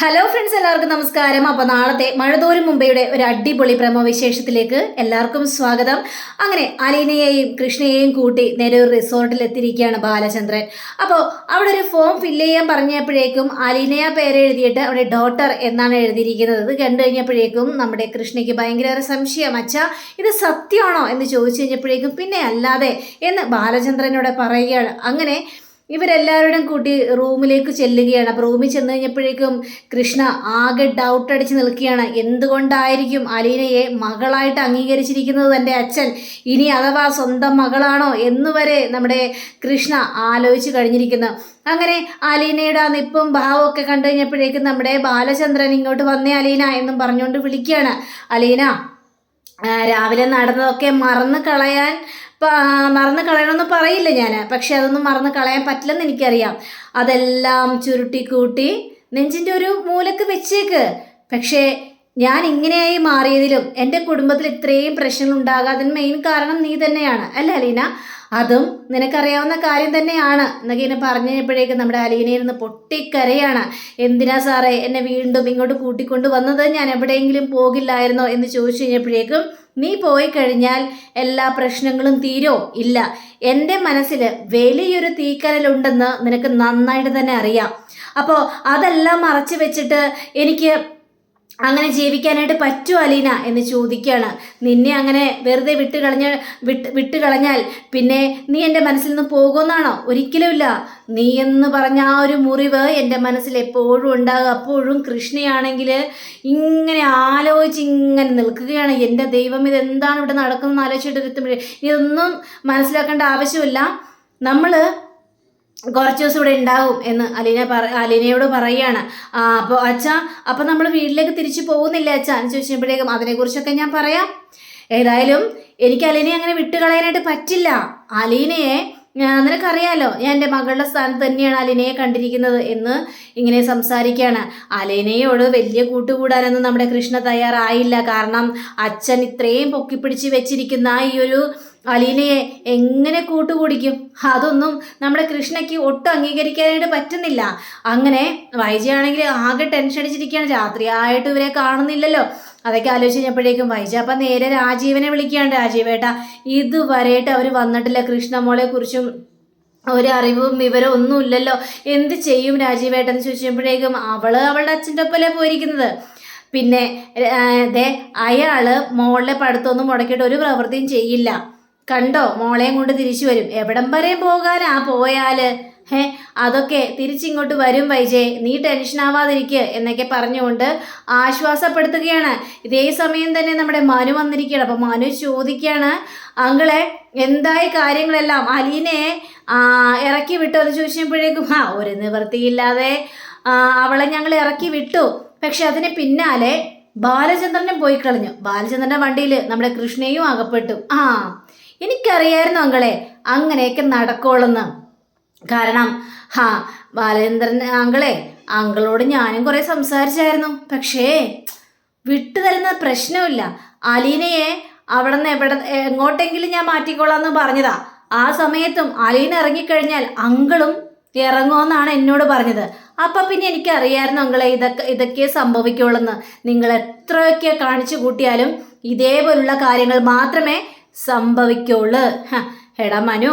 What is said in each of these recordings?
Hello friends എല്ലാവർക്കും നമസ്കാരം. അപ്പൊ നാളത്തെ മഴതോരും മുംബൈയുടെ ഒരു അടിപൊളി പ്രമോ വിശേഷത്തിലേക്ക് എല്ലാവർക്കും സ്വാഗതം. അങ്ങനെ അലീനയെയും കൃഷ്ണയെയും കൂട്ടി നേരെ ഒരു റിസോർട്ടിൽ എത്തിയിരിക്കുകയാണ് ബാലചന്ദ്രൻ. അപ്പോൾ അവിടെ ഒരു ഫോം ഫില്ല് ചെയ്യാൻ പറഞ്ഞപ്പോഴേക്കും അലീനയ പേര് എഴുതിയിട്ട് അവിടെ ഡോട്ടർ എന്നാണ് എഴുതിയിരിക്കുന്നത്. ഇത് കണ്ടു കഴിഞ്ഞപ്പോഴേക്കും നമ്മുടെ കൃഷ്ണയ്ക്ക് ഭയങ്കര സംശയം. അച്ഛ ഇത് സത്യമാണോ? എന്ന് ചോദിച്ചു കഴിഞ്ഞപ്പോഴേക്കും പിന്നെ അല്ലാതെ എന്ന് ബാലചന്ദ്രനോട് പറയുകയാണ്. അങ്ങനെ ഇവരെല്ലാവരുടെയും കൂട്ടി റൂമിലേക്ക് ചെല്ലുകയാണ്. അപ്പോൾ റൂമിൽ ചെന്ന് കഴിഞ്ഞപ്പോഴേക്കും കൃഷ്ണ ആകെ ഡൗട്ട് അടിച്ച് നിൽക്കുകയാണ്. എന്തുകൊണ്ടായിരിക്കും അലീനയെ മകളായിട്ട് അംഗീകരിച്ചിരിക്കുന്നത് തന്റെ അച്ഛൻ? ഇനി അഥവാ സ്വന്തം മകളാണോ എന്നുവരെ നമ്മുടെ കൃഷ്ണ ആലോചിച്ച് കഴിഞ്ഞിരിക്കുന്നു. അങ്ങനെ അലീനയുടെ ആ നിപ്പും ഭാവമൊക്കെ കണ്ടു കഴിഞ്ഞപ്പോഴേക്കും നമ്മുടെ ബാലചന്ദ്രൻ ഇങ്ങോട്ട് വന്നേ അലീന എന്നും പറഞ്ഞുകൊണ്ട് വിളിക്കുകയാണ്. അലീന രാവിലെ നടന്നതൊക്കെ മറന്നു കളയാൻ മറന്നു കളയണമെന്ന് പറയില്ല ഞാൻ പക്ഷെ അതൊന്നും മറന്നു കളയാൻ പറ്റില്ലെന്ന് എനിക്കറിയാം. അതെല്ലാം ചുരുട്ടി കൂട്ടി നെഞ്ചിന്റെ ഒരു മൂലക്ക് വെച്ചേക്ക്. പക്ഷേ ഞാൻ ഇങ്ങനെയായി മാറിയതിലും എന്റെ കുടുംബത്തിൽ ഇത്രയും പ്രശ്നങ്ങൾ ഉണ്ടാകാതിന് മെയിൻ കാരണം നീ തന്നെയാണ്. അല്ല അലീന? അതും നിനക്കറിയാവുന്ന കാര്യം തന്നെയാണ്. എന്നൊക്കെ ഇങ്ങനെ പറഞ്ഞു നമ്മുടെ നിന്ന് പൊട്ടിക്കരയാണ്. എന്തിനാ സാറേ എന്നെ വീണ്ടും ഇങ്ങോട്ട് കൂട്ടിക്കൊണ്ട് വന്നത്? ഞാൻ എവിടെയെങ്കിലും പോകില്ലായിരുന്നോ? എന്ന് ചോദിച്ചു കഴിഞ്ഞപ്പോഴേക്കും നീ പോയി കഴിഞ്ഞാൽ എല്ലാ പ്രശ്നങ്ങളും തീരോ? ഇല്ല. എന്റെ മനസ്സിൽ വലിയൊരു തീക്കരലുണ്ടെന്ന് നിനക്ക് നന്നായിട്ട് തന്നെ അറിയാം. അപ്പോൾ അതെല്ലാം മറച്ചു വെച്ചിട്ട് എനിക്ക് അങ്ങനെ ജീവിക്കാനായിട്ട് പറ്റുമോ അലീന എന്ന് ചോദിക്കുകയാണ്. നിന്നെ അങ്ങനെ വെറുതെ വിട്ട് കളഞ്ഞ വിട്ട് വിട്ട് കളഞ്ഞാൽ പിന്നെ നീ എന്റെ മനസ്സിൽ നിന്ന് പോകുമെന്നാണോ? ഒരിക്കലുമില്ല നീ എന്ന് പറഞ്ഞ ആ ഒരു മുറിവ് എന്റെ മനസ്സിൽ എപ്പോഴും ഉണ്ടാകും. അപ്പോഴും കൃഷ്ണയാണെങ്കിൽ ഇങ്ങനെ ആലോചിച്ച് ഇങ്ങനെ നിൽക്കുകയാണ്. എന്റെ ദൈവം ഇതെന്താണ് ഇവിടെ നടക്കുന്നത് ആലോചിച്ചിട്ട് ഇതൊന്നും മനസ്സിലാക്കേണ്ട ആവശ്യമില്ല. നമ്മൾ കുറച്ച് ദിവസം ഇവിടെ ഉണ്ടാവും എന്ന് അലീന പറ അലീനയോട് പറയുകയാണ്. അപ്പോൾ അച്ഛാ അപ്പോൾ നമ്മൾ വീട്ടിലേക്ക് തിരിച്ചു പോകുന്നില്ല അച്ഛാ? എന്ന് ചോദിച്ചപ്പോഴേക്കും അതിനെക്കുറിച്ചൊക്കെ ഞാൻ പറയാം. ഏതായാലും എനിക്ക് അലീനയെ അങ്ങനെ വിട്ടുകളയാനായിട്ട് പറ്റില്ല. അലീനയെ നിനക്കറിയാലോ ഞാൻ എന്റെ മകളുടെ സ്ഥാനത്ത് തന്നെയാണ് അലീനയെ കണ്ടിരിക്കുന്നത് എന്ന് ഇങ്ങനെ സംസാരിക്കുകയാണ്. അലീനയോട് വലിയ കൂട്ടുകൂടാനൊന്നും നമ്മുടെ കൃഷ്ണ തയ്യാറായില്ല. കാരണം അച്ഛൻ ഇത്രയും പൊക്കിപ്പിടിച്ച് വെച്ചിരിക്കുന്ന ഈ ഒരു അലീനയെ എങ്ങനെ കൂട്ടുകൂടിക്കും? അതൊന്നും നമ്മുടെ കൃഷ്ണയ്ക്ക് ഒട്ടും അംഗീകരിക്കാനായിട്ട് പറ്റുന്നില്ല. അങ്ങനെ വൈജയാണെങ്കിൽ ആകെ ടെൻഷൻ അടിച്ചിരിക്കുകയാണ്. രാത്രിയായിട്ട് ഇവരെ കാണുന്നില്ലല്ലോ. അതൊക്കെ ആലോചിച്ച് കഴിഞ്ഞപ്പോഴേക്കും വൈജ അപ്പം നേരെ രാജീവനെ വിളിക്കുകയാണ്. രാജീവേട്ട ഇതുവരെയായിട്ട് അവർ വന്നിട്ടില്ല. കൃഷ്ണമോളെ കുറിച്ചും ഒരു അറിവും വിവരവും ഒന്നും ഇല്ലല്ലോ എന്ത് ചെയ്യും രാജീവേട്ടൻ ചോദിച്ചപ്പോഴേക്കും അവൾ അവളുടെ അച്ഛന്റെ ഒപ്പല്ലേ പോയിരിക്കുന്നത്. പിന്നെ അതെ അയാൾ മോളിലെ പഠിത്തമൊന്നും മുടക്കിയിട്ട് ഒരു പ്രവൃത്തിയും ചെയ്യില്ല. കണ്ടോ? മോളെയും കൊണ്ട് തിരിച്ചു വരും. എവിടം വരെ പോകാനാ പോയാൽ? ഹേ അതൊക്കെ തിരിച്ചിങ്ങോട്ട് വരും വൈജേ. നീ ടെൻഷൻ ആവാതിരിക്കുക എന്നൊക്കെ പറഞ്ഞുകൊണ്ട് ആശ്വാസപ്പെടുത്തുകയാണ്. ഇതേ സമയം തന്നെ നമ്മുടെ മനു വന്നിരിക്കുകയാണ്. അപ്പം മനു ചോദിക്കുകയാണ് അങ്കിളെ എന്തായി കാര്യങ്ങളെല്ലാം? അലീനെ ഇറക്കി വിട്ടു. എന്ന് ചോദിച്ചപ്പോഴേക്കും ആ ഒരു നിവൃത്തിയില്ലാതെ അവളെ ഞങ്ങൾ ഇറക്കി വിട്ടു. പക്ഷെ അതിന് പിന്നാലെ ബാലചന്ദ്രനും പോയി കളഞ്ഞു. ബാലചന്ദ്രന്റെ വണ്ടിയിൽ നമ്മുടെ കൃഷ്ണയും അകപ്പെട്ടു. ആ എനിക്കറിയായിരുന്നു അങ്കളെ. അങ്ങനെയൊക്കെ നടക്കുള്ളെന്ന് കാരണം ഹാ ബാലചന്ദ്രൻ അങ്കളെ അങ്കളോട് ഞാനും കുറേ സംസാരിച്ചായിരുന്നു. പക്ഷേ വിട്ടു തരുന്ന പ്രശ്നമില്ല അലീനയെ അവിടെ നിന്ന് എവിടെ എങ്ങോട്ടെങ്കിലും ഞാൻ മാറ്റിക്കോളാമെന്ന് പറഞ്ഞതാ. ആ സമയത്തും അലീന ഇറങ്ങിക്കഴിഞ്ഞാൽ അങ്കിളും ഇറങ്ങുമെന്നാണ് എന്നോട് പറഞ്ഞത്. അപ്പം പിന്നെ എനിക്കറിയായിരുന്നു അങ്കളെ ഇതൊക്കെ ഇതൊക്കെ സംഭവിക്കുള്ളെന്ന് നിങ്ങൾ എത്രയൊക്കെ കാണിച്ചു കൂട്ടിയാലും ഇതേപോലുള്ള കാര്യങ്ങൾ മാത്രമേ സംഭവിക്കുള്ളൂ. എടാ മനു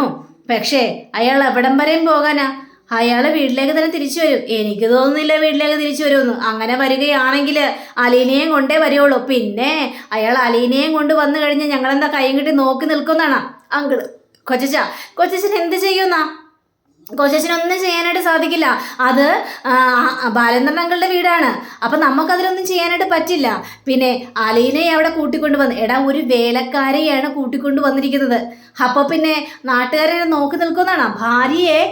പക്ഷേ അയാൾ എവിടം വരെയും പോകാനാ. അയാൾ വീട്ടിലേക്ക് തന്നെ തിരിച്ചു വരും. എനിക്ക് തോന്നുന്നില്ല വീട്ടിലേക്ക് തിരിച്ചു വരുമെന്ന്. അങ്ങനെ വരികയാണെങ്കിൽ അലീനയും കൊണ്ടേ വരുള്ളൂ പിന്നെ അയാൾ അലീനയും കൊണ്ട് വന്നു കഴിഞ്ഞാൽ ഞങ്ങളെന്താ കൈയും കിട്ടി നോക്കി നിൽക്കുന്നതാണ്? അങ്കിൾ കൊച്ചച്ച കൊച്ചച്ചൻ എന്ത് ചെയ്യുന്നാ? കൊച്ചച്ചനൊന്നും ചെയ്യാനായിട്ട് സാധിക്കില്ല. അത് ബാലേന്ദ്രൻ അങ്കളുടെ വീടാണ്. അപ്പം നമുക്കതിലൊന്നും ചെയ്യാനായിട്ട് പറ്റില്ല. പിന്നെ അലീനയെ അവിടെ കൂട്ടിക്കൊണ്ട് വന്ന് എടാ ഒരു വേലക്കാരെയാണ് കൂട്ടിക്കൊണ്ട് വന്നിരിക്കുന്നത്. അപ്പോൾ പിന്നെ നാട്ടുകാരെ നോക്കി നിൽക്കുന്നതാണ്. ഭാര്യയെ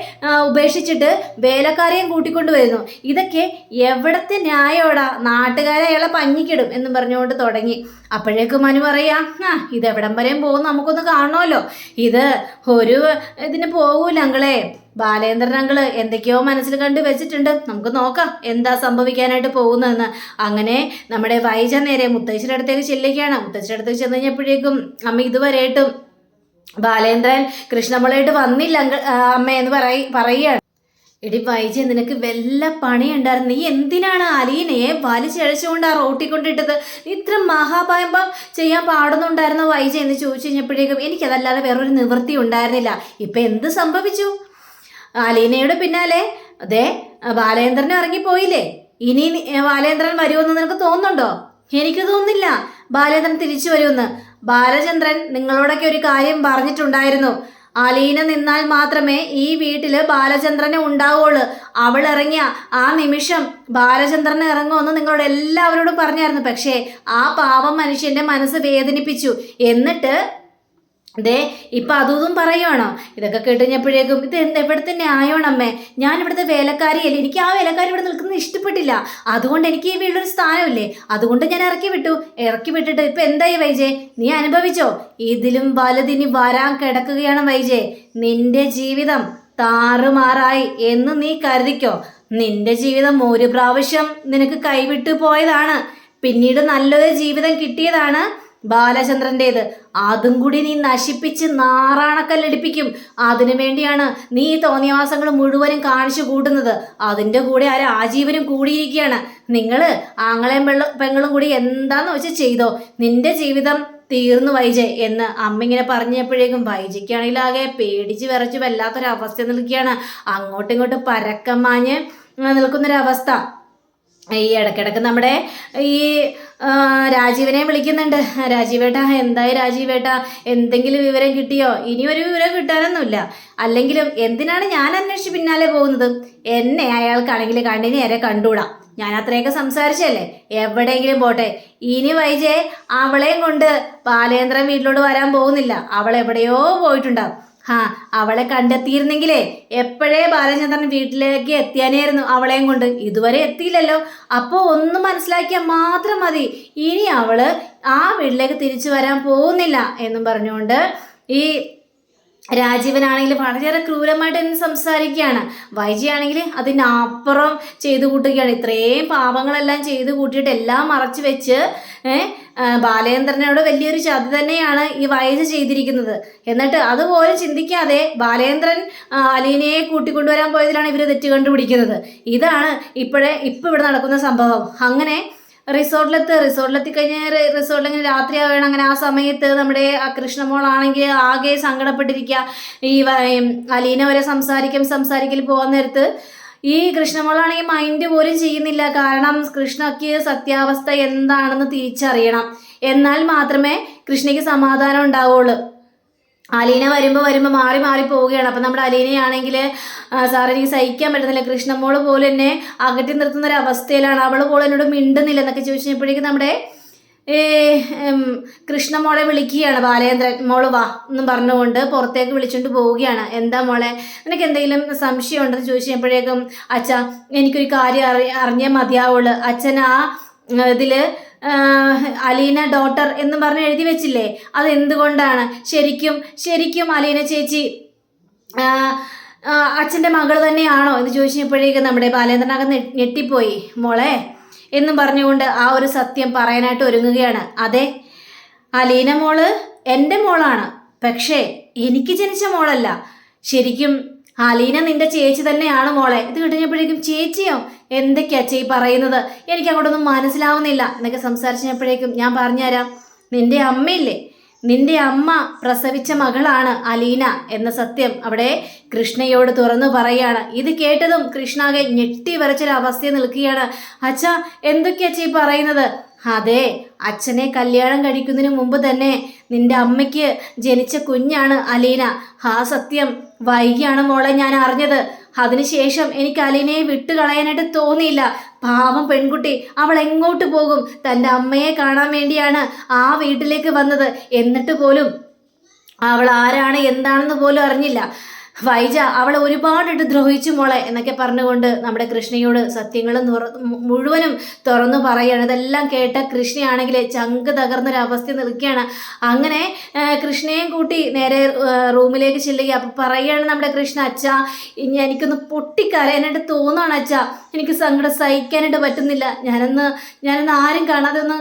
ഉപേക്ഷിച്ചിട്ട് വേലക്കാരെയും കൂട്ടിക്കൊണ്ട് വരുന്നു. ഇതൊക്കെ എവിടത്തെ ന്യായോടാ നാട്ടുകാരെ അയാളെ പഞ്ഞിക്കിടും എന്ന് പറഞ്ഞുകൊണ്ട് തുടങ്ങി. അപ്പോഴേക്കും മനു പറയാ ആ ഇത് എവിടം വരെയും പോകും നമുക്കൊന്ന് കാണണമല്ലോ. ഇത് ഒരു ഇതിന് പോകൂല അങ്കളെ ബാലേന്ദ്രൻ അങ്കിൾ എന്തൊക്കെയോ മനസ്സിൽ കണ്ട് വെച്ചിട്ടുണ്ട്. നമുക്ക് നോക്കാം എന്താ സംഭവിക്കാനായിട്ട് പോകുന്നതെന്ന്. അങ്ങനെ നമ്മുടെ വൈജ നേരെ മുത്തശ്ശിയുടെ അടുത്തേക്ക് ചെല്ലുകയാണ്. മുത്തശ്ശിയുടെ അടുത്തേക്ക് ചെന്ന് കഴിഞ്ഞപ്പോഴേക്കും അമ്മ ഇതുവരെയായിട്ടും ബാലേന്ദ്രൻ കൃഷ്ണമുളയായിട്ട് വന്നില്ല അമ്മ എന്ന് പറയ പറയുകയാണ്. എടി വൈജ നിനക്ക് വല്ല പണിയുണ്ടായിരുന്നു? നീ എന്തിനാണ് അലീനയെ വലിച്ചഴച്ചുകൊണ്ട് ആ റോട്ടിൽ കൊണ്ടിട്ടത്? ഇത്ര മഹാഭയമ്പം ചെയ്യാൻ പാടുന്നുണ്ടായിരുന്നു വൈജ എന്ന് ചോദിച്ചു കഴിഞ്ഞപ്പോഴേക്കും എനിക്കതല്ലാതെ വേറൊരു നിവൃത്തി ഉണ്ടായിരുന്നില്ല. ഇപ്പം എന്ത് സംഭവിച്ചു? അലീനയുടെ പിന്നാലെ. അതെ ബാലേന്ദ്രൻ ഇറങ്ങിപ്പോയില്ലേ? ഇനി ബാലേന്ദ്രൻ വരുമെന്ന് നിനക്ക് തോന്നുന്നുണ്ടോ? എനിക്ക് തോന്നുന്നില്ല ബാലേന്ദ്രൻ തിരിച്ചു വരുമെന്ന്. ബാലചന്ദ്രൻ നിങ്ങളോടൊക്കെ ഒരു കാര്യം പറഞ്ഞിട്ടുണ്ടായിരുന്നു. അലീന നിന്നാൽ മാത്രമേ ഈ വീട്ടിൽ ബാലചന്ദ്രനെ ഉണ്ടാവുള്ളൂ. അവൾ ഇറങ്ങിയ ആ നിമിഷം ബാലചന്ദ്രൻ ഇറങ്ങുമെന്ന് നിങ്ങളോട് എല്ലാവരോടും പറഞ്ഞായിരുന്നു. പക്ഷേ ആ പാവം മനുഷ്യന്റെ മനസ്സ് വേദനിപ്പിച്ചു. എന്നിട്ട് ദേ ഇപ്പൊ അതും പറയുവാണോ? ഇതൊക്കെ കേട്ടുകഴിഞ്ഞപ്പോഴേക്കും ഇത് എന്ത് എവിടുത്തെ ന്യായമാണമ്മേ ഞാൻ ഇവിടുത്തെ വേലക്കാരിയല്ലേ. എനിക്ക് ആ വേലക്കാരി ഇവിടെ നിൽക്കുന്നത് ഇഷ്ടപ്പെട്ടില്ല. അതുകൊണ്ട് എനിക്ക് ഈ വീടൊരു സ്ഥാനമില്ലേ? അതുകൊണ്ട് ഞാൻ ഇറക്കി വിട്ടു. ഇറക്കി വിട്ടിട്ട് ഇപ്പൊ എന്തായി വൈജേ? നീ അനുഭവിച്ചോ? ഇതിലും വലുതിനി വരാൻ കിടക്കുകയാണ് വൈജേ. നിന്റെ ജീവിതം താറുമാറായി എന്ന് നീ കരുതിക്കോ? നിന്റെ ജീവിതം ഒരു പ്രാവശ്യം നിനക്ക് കൈവിട്ടു പോയതാണ്. പിന്നീട് നല്ലൊരു ജീവിതം കിട്ടിയതാണ്. ബാലചന്ദ്രന്റേത് അതും കൂടി നീ നശിപ്പിച്ച് നാറാണക്കല്ലടിപ്പിക്കും. അതിനു വേണ്ടിയാണ് നീ ഈ തോന്നിയവാസങ്ങൾ മുഴുവനും കാണിച്ചു കൂട്ടുന്നത്. അതിന്റെ കൂടെ ആ രാജീവനും കൂടിയിരിക്കുകയാണ്. നിങ്ങൾ ആങ്ങളെയും പെള്ള പെങ്ങളും കൂടി എന്താന്ന് വെച്ച് ചെയ്തോ? നിന്റെ ജീവിതം തീർന്നു വൈജയ് എന്ന് അമ്മ ഇങ്ങനെ പറഞ്ഞപ്പോഴേക്കും വൈജയ്ക്കാണെങ്കിൽ ആകെ പേടിച്ച് വിറച്ച് വല്ലാത്തൊരവസ്ഥ നിൽക്കുകയാണ്. അങ്ങോട്ടും ഇങ്ങോട്ടും പരക്കം മാഞ്ഞ് നിൽക്കുന്നൊരവസ്ഥ. ഈ ഇടയ്ക്കിടയ്ക്ക് നമ്മുടെ ഈ രാജീവനെ വിളിക്കുന്നുണ്ട്. രാജീവേട്ട എന്തായി രാജീവേട്ട? എന്തെങ്കിലും വിവരം കിട്ടിയോ? ഇനി ഒരു വിവരം കിട്ടാനൊന്നുമില്ല. അല്ലെങ്കിലും എന്തിനാണ് ഞാൻ അന്വേഷിച്ച് പിന്നാലെ പോകുന്നത്? എന്നെ അയാൾക്കാണെങ്കിൽ കണ്ണിന് നേരെ കണ്ടുകൂടാ. ഞാൻ അത്രയൊക്കെ സംസാരിച്ചല്ലേ? എവിടെയെങ്കിലും പോട്ടെ. ഇനി വൈജേ അവളെയും കൊണ്ട് ബാലേന്ദ്രൻ വീട്ടിലോട്ട് വരാൻ പോകുന്നില്ല. അവൾ എവിടെയോ പോയിട്ടുണ്ടാവും. ഹാ അവളെ കണ്ടെത്തിയിരുന്നെങ്കിലേ എപ്പോഴേ ബാലചന്ദ്രൻ വീട്ടിലേക്ക് എത്തിയാനായിരുന്നു അവളെയും കൊണ്ട്. ഇതുവരെ എത്തിയില്ലല്ലോ. അപ്പോൾ ഒന്ന് മനസ്സിലാക്കിയാൽ മാത്രം മതി. ഇനി അവൾ ആ വീട്ടിലേക്ക് തിരിച്ചു വരാൻ പോകുന്നില്ല എന്നും പറഞ്ഞുകൊണ്ട് ഈ രാജീവനാണെങ്കിൽ വളരെയേറെ ക്രൂരമായിട്ട് എന്നെ സംസാരിക്കുകയാണ്. വൈജിയാണെങ്കിൽ അതിനപ്പുറം ചെയ്തു കൂട്ടുകയാണ്. ഇത്രയും പാപങ്ങളെല്ലാം ചെയ്തു കൂട്ടിയിട്ട് എല്ലാം മറച്ചു വെച്ച് ബാലേന്ദ്രനോട് വലിയൊരു ചതി തന്നെയാണ് ഈ വൈജ ചെയ്തിരിക്കുന്നത്. എന്നിട്ട് അതുപോലെ ചിന്തിക്കാതെ ബാലേന്ദ്രൻ അലീനയെ കൂട്ടിക്കൊണ്ടുവരാൻ പോയതിലാണ് ഇവർ തെറ്റ് കണ്ടുപിടിക്കുന്നത്. ഇതാണ് ഇപ്പോഴേ ഇപ്പം ഇവിടെ നടക്കുന്ന സംഭവം. അങ്ങനെ റിസോർട്ടിലെത്ത് റിസോർട്ടിലെത്തി കഴിഞ്ഞാൽ റിസോർട്ടിൽ രാത്രി ആവുകയാണ് അങ്ങനെ ആ സമയത്ത് നമ്മുടെ കൃഷ്ണമോളാണെങ്കിൽ ആകെ സങ്കടപ്പെട്ടിരിക്കുക ഈ അലീന വരെ സംസാരിക്കും സംസാരിക്കൽ പോകാൻ നേരത്ത്. ഈ കൃഷ്ണമോളാണെങ്കിൽ മൈൻഡ് പോലും ചെയ്യുന്നില്ല. കാരണം കൃഷ്ണയ്ക്ക് സത്യാവസ്ഥ എന്താണെന്ന് തിരിച്ചറിയണം. എന്നാൽ മാത്രമേ കൃഷ്ണയ്ക്ക് സമാധാനം ഉണ്ടാവുള്ളൂ. അലീന വരുമ്പോൾ വരുമ്പോൾ മാറി മാറി പോവുകയാണ്. അപ്പം നമ്മുടെ അലീനയാണെങ്കിൽ സാർ എനിക്ക് സഹിക്കാൻ പറ്റുന്നില്ല. കൃഷ്ണമോൾ പോലും എന്നെ അകറ്റി നിർത്തുന്ന ഒരു അവസ്ഥയിലാണ് അവൾ പോലും എന്നോട് മിണ്ടുന്നില്ല എന്നൊക്കെ ചോദിച്ചപ്പോഴേക്കും നമ്മുടെ ഏ, കൃഷ്ണമോളെ വിളിക്കുകയാണ്. ബാലേന്ദ്രൻ മോൾ വാ എന്ന് പറഞ്ഞുകൊണ്ട് പുറത്തേക്ക് വിളിച്ചുകൊണ്ട് പോവുകയാണ്. എന്താ മോളെ നിനക്ക് എന്തെങ്കിലും സംശയം ഉണ്ടെന്ന് ചോദിച്ചപ്പോഴേക്കും അച്ഛ എനിക്കൊരു കാര്യം അറി അറിഞ്ഞേ മതിയാവുള്ളൂ. അച്ഛൻ ആ ഇതിൽ അലീന ഡോട്ടർ എന്ന് പറഞ്ഞ് എഴുതി വെച്ചില്ലേ? അത് എന്തുകൊണ്ടാണ് ശരിക്കും ശരിക്കും അലീന ചേച്ചി അച്ഛന്റെ മകൾ തന്നെയാണോ? എന്ന് ചോദിച്ചപ്പോഴേക്കും നമ്മുടെ ബാലേന്ദ്രനകം ഞെട്ടിപ്പോയി. മോളെ എന്നും പറഞ്ഞുകൊണ്ട് ആ ഒരു സത്യം പറയാനായിട്ട് ഒരുങ്ങുകയാണ്. അതെ അലീന മോൾ എന്റെ മോളാണ്. പക്ഷേ എനിക്ക് ജനിച്ച മോളല്ല. ശരിക്കും അലീന നിന്റെ ചേച്ചി തന്നെയാണ് മോളെ. ഇത് കിട്ടുന്നപ്പോഴേക്കും ചേച്ചിയോ? എന്തൊക്കെയാ ചേച്ചി പറയുന്നത്? എനിക്ക് അങ്ങോട്ടൊന്നും മനസ്സിലാവുന്നില്ല. എന്നൊക്കെ സംസാരിച്ചപ്പോഴേക്കും ഞാൻ പറഞ്ഞുതരാം. നിന്റെ അമ്മയില്ലേ? നിന്റെ അമ്മ പ്രസവിച്ച മകളാണ് അലീന എന്ന സത്യം അവിടെ കൃഷ്ണയോട് തുറന്നു പറയാണ് ഇത് കേട്ടതും കൃഷ്ണാകെ ഞെട്ടി വരച്ചൊരവസ്ഥയെ നിൽക്കുകയാണ്. അച്ഛാ എന്തൊക്കെയാ ചീ പറയുന്നത്? അതെ അച്ഛനെ കല്യാണം കഴിക്കുന്നതിന് മുമ്പ് തന്നെ നിന്റെ അമ്മയ്ക്ക് ജനിച്ച കുഞ്ഞാണ് അലീന. ആ സത്യം വൈകിയാണ് മോളെ ഞാൻ അറിഞ്ഞത്. അതിനുശേഷം എനിക്ക് അലീനയെ വിട്ടുകളയാനായിട്ട് തോന്നിയില്ല. പാവം പെൺകുട്ടി അവൾ എങ്ങോട്ട് പോകും? തന്റെ അമ്മയെ കാണാൻ വേണ്ടിയാണ് ആ വീട്ടിലേക്ക് വന്നത്. എന്നിട്ട് പോലും അവൾ ആരാണ് എന്താണെന്ന് പോലും അറിഞ്ഞില്ല. വൈജ അവളെ ഒരുപാടിട്ട് ദ്രോഹിച്ചു മോളെ എന്നൊക്കെ പറഞ്ഞുകൊണ്ട് നമ്മുടെ കൃഷ്ണയോട് സത്യങ്ങൾ മുഴുവനും തുറന്നു പറയുകയാണ്. ഇതെല്ലാം കേട്ട കൃഷ്ണയാണെങ്കിൽ ചങ്ക് തകർന്നൊരവസ്ഥ നിൽക്കുകയാണ്. അങ്ങനെ കൃഷ്ണയും കൂട്ടി നേരെ റൂമിലേക്ക് ചെല്ലുക അപ്പം പറയുകയാണ് നമ്മുടെ കൃഷ്ണ അച്ഛ ഇനി എനിക്കൊന്ന് പൊട്ടിക്കരയാനായിട്ട് തോന്നുകയാണ് അച്ഛ. എനിക്ക് സങ്കടം സഹിക്കാനായിട്ട് പറ്റുന്നില്ല. ഞാനൊന്ന് ഞാനൊന്ന് ആരും കാണാതെ ഒന്ന്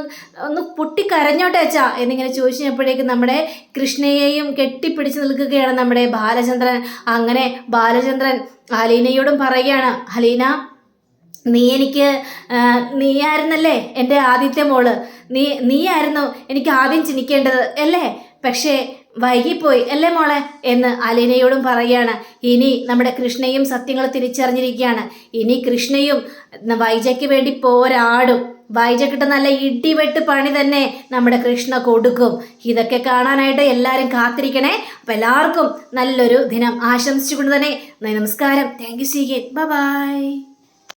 ഒന്ന് പൊട്ടിക്കരഞ്ഞോട്ടെ അച്ഛാ. എന്നിങ്ങനെ ചോദിച്ചപ്പോഴേക്കും നമ്മുടെ കൃഷ്ണയെയും കെട്ടിപ്പിടിച്ച് നിൽക്കുകയാണ് നമ്മുടെ ബാലചന്ദ്രൻ. അങ്ങനെ ബാലചന്ദ്രൻ അലീനയോടും പറയുകയാണ് അലീന നീ എനിക്ക് നീയായിരുന്നല്ലേ എന്റെ ആദ്യത്തെ മോൾ? നീ നീയായിരുന്നു എനിക്ക് ആദ്യം ചിന്തിക്കേണ്ടത് അല്ലേ? പക്ഷേ വൈകിപ്പോയി അല്ലേ മോളെ? എന്ന് അലീനയോടും പറയുകയാണ്. ഇനി നമ്മുടെ കൃഷ്ണയും സത്യങ്ങൾ തിരിച്ചറിഞ്ഞിരിക്കുകയാണ്. ഇനി കൃഷ്ണയും വൈജയ്ക്ക് വേണ്ടി പോരാടും. വൈജക്കിട്ട് നല്ല ഇടിവെട്ട് പണി തന്നെ നമ്മുടെ കൃഷ്ണ കൊടുക്കും. ഇതൊക്കെ കാണാനായിട്ട് എല്ലാവരും കാത്തിരിക്കണേ. അപ്പം എല്ലാവർക്കും നല്ലൊരു ദിനം ആശംസിച്ചുകൊണ്ട് തന്നെ നമസ്കാരം. Thank U Seagate by